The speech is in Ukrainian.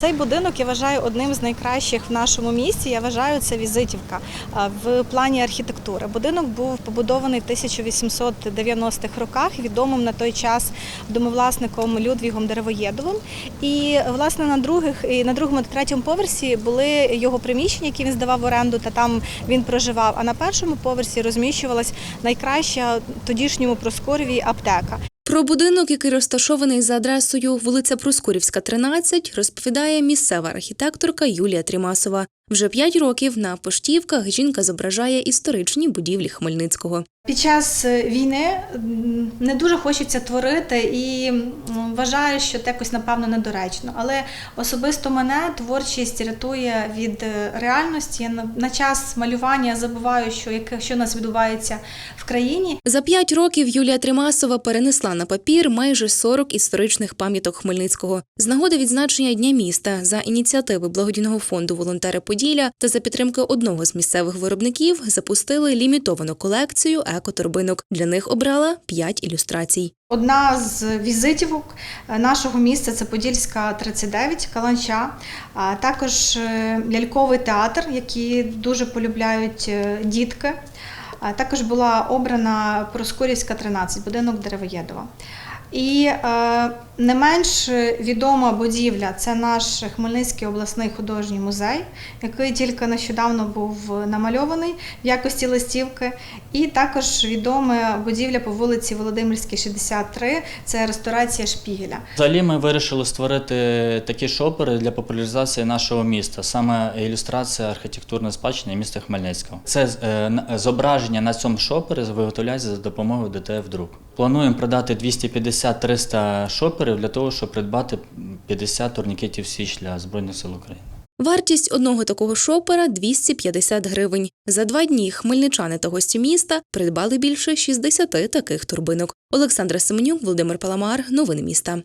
Цей будинок я вважаю одним з найкращих в нашому місті. Я вважаю, це візитівка в плані архітектури. Будинок був побудований в 1890-х роках, відомим на той час домовласником Людвігом Деревоєдовим. І власне на других і на другому та третьому поверсі були його приміщення, які він здавав в оренду, та там він проживав. А на першому поверсі розміщувалась найкраща тодішньому Проскуреві аптека. Про будинок, який розташований за адресою вулиця Проскурівська, 13, розповідає місцева архітекторка Юлія Трімасова. Вже п'ять років на поштівках жінка зображає історичні будівлі Хмельницького. Під час е, війни не дуже хочеться творити і вважаю, що це якось напевно недоречно. Але особисто мене творчість рятує від е, реальності. Я на- час малювання забуваю, що яке що у нас відбувається в країні. За п'ять років Юлія Тримасова перенесла на папір майже 40 історичних пам'яток Хмельницького. З нагоди відзначення Дня міста за ініціативи благодійного фонду Волонтери Поділля та за підтримки одного з місцевих виробників запустили лімітовану колекцію екоторбинок. Для них обрала п'ять ілюстрацій. Одна з візитівок е, нашого міста це Подільська 39, Каланча. А також е, ляльковий театр, який дуже полюбляють е, дітки. Також була обрана Проскурівська 13, будинок Деревоєдова. І е, не менш відома будівля це наш Хмельницький обласний художній музей, який тільки нещодавно був намальований в якості листівки. І також відома будівля по вулиці Володимирській, 63, це ресторація Шпігеля. Взагалі ми вирішили створити такі шопери для популяризації нашого міста, саме ілюстрація архітектурної спадщини міста Хмельницького. Це е, зображення на цьому шопері виготовляється за допомогою ДТФ друк. Плануємо продати 250-300 шоперів для того, щоб придбати 50 турнікетів Січ для Збройних сил України. Вартість одного такого шопера 250 гривень. За два дні хмельничани та гості міста придбали більше 60 таких турбинок. Олександра Семенюк, Володимир Паламар. Новини міста.